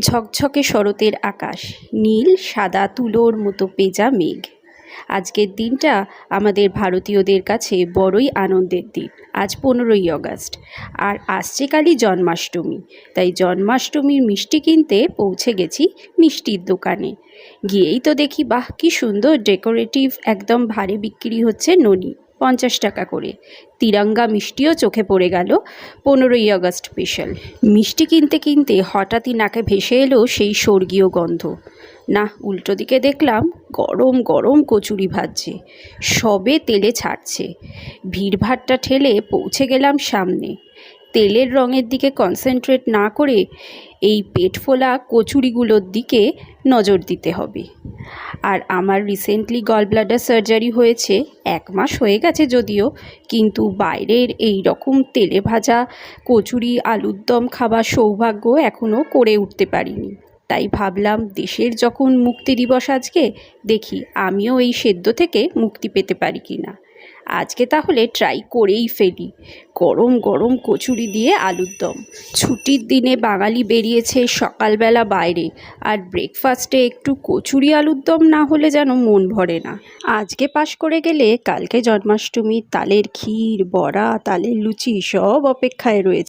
ঝকঝকে শরতের আকাশ, নীল, সাদা তুলোর মতো পেঁজা মেঘ। আজকের দিনটা আমাদের ভারতীয়দের কাছে বড়ই আনন্দের দিন। আজ পনেরোই আগস্ট আর আসছে কালই জন্মাষ্টমী। তাই জন্মাষ্টমীর মিষ্টি কিনতে পৌঁছে গেছি মিষ্টির দোকানে। গিয়েই তো দেখি, বাহ, কি সুন্দর ডেকোরেটিভ, একদম ভারে বিক্রি হচ্ছে ননি। পঞ্চাশ টাকা করে। তিরঙ্গা মিষ্টিও চোখে পড়ে গেল পনেরোই আগস্ট স্পেশাল মিষ্টি কিনতে কিনতে হঠাৎই নাকে ভেসে এলো সেই স্বর্গীয় গন্ধ। না, উল্টো দিকে দেখলাম গরম গরম কচুরি ভাজছে, সবে তেলে ছাড়ছে। ভিড়ভাড়টা ঠেলে পৌঁছে গেলাম সামনে। তেলের রঙের দিকে কনসেন্ট্রেট না করে এই পেট ফোলা কচুরিগুলোর দিকে নজর দিতে হবে। আর আমার রিসেন্টলি গল ব্লাডার সার্জারি হয়েছে, এক মাস হয়ে গেছে যদিও, কিন্তু বাইরের এই রকম তেলে ভাজা কচুরি, আলুর দম খাবার সৌভাগ্য এখনও করে উঠতে পারিনি। তাই ভাবলাম দেশের যখন মুক্তি দিবস আজকে, দেখি আমিও এই সেদ্ধ থেকে মুক্তি পেতে পারি কি না আজকে তাহলে ট্রাই করেই ফেলি। গরম গরম কচুরি দিয়ে আলুর দম। ছুটির দিনে বাঙালি বেরিয়েছে সকালবেলা বাইরে। আর ব্রেকফাস্টে একটু কচুরি আলুর দম না হলে যেন মন ভরে না। আজকে পাশ করে গেলে কালকে জন্মাষ্টমী, তালের ক্ষীর, বড়া, তালের লুচি সব অপেক্ষায় রয়েছে।